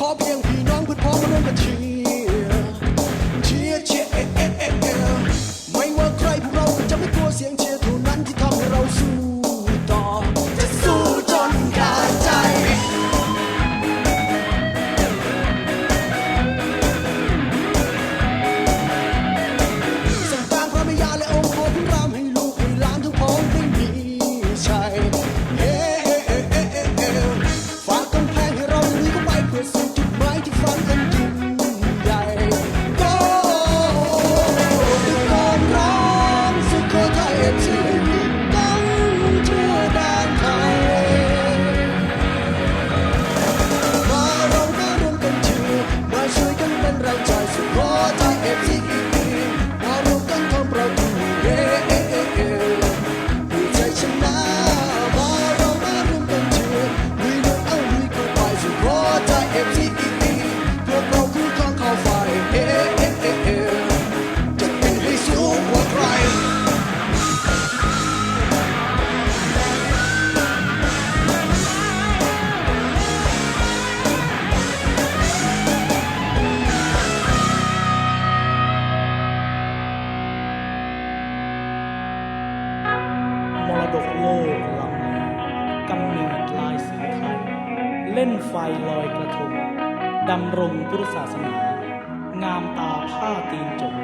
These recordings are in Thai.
copying. ดกโลกล้ำกำเนิดลายสีไทย เล่นไฟลอยกระทงดำรงพุทธศาสนา งามตาผ้าตีนจง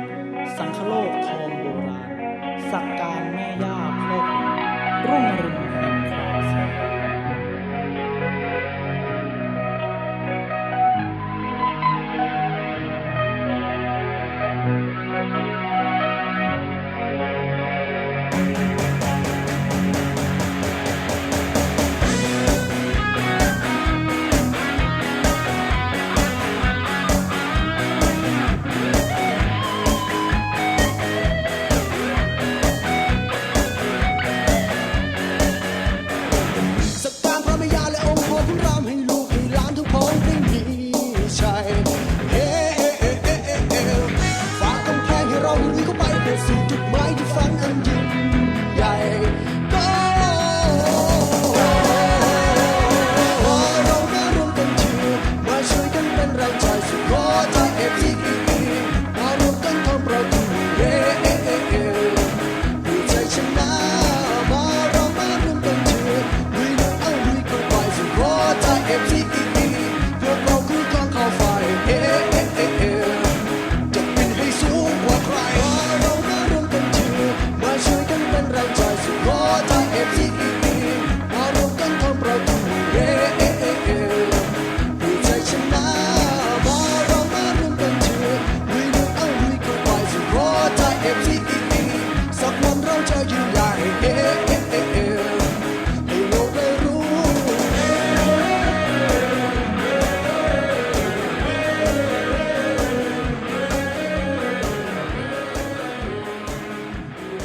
สังฆโลกทองโบราณสักการ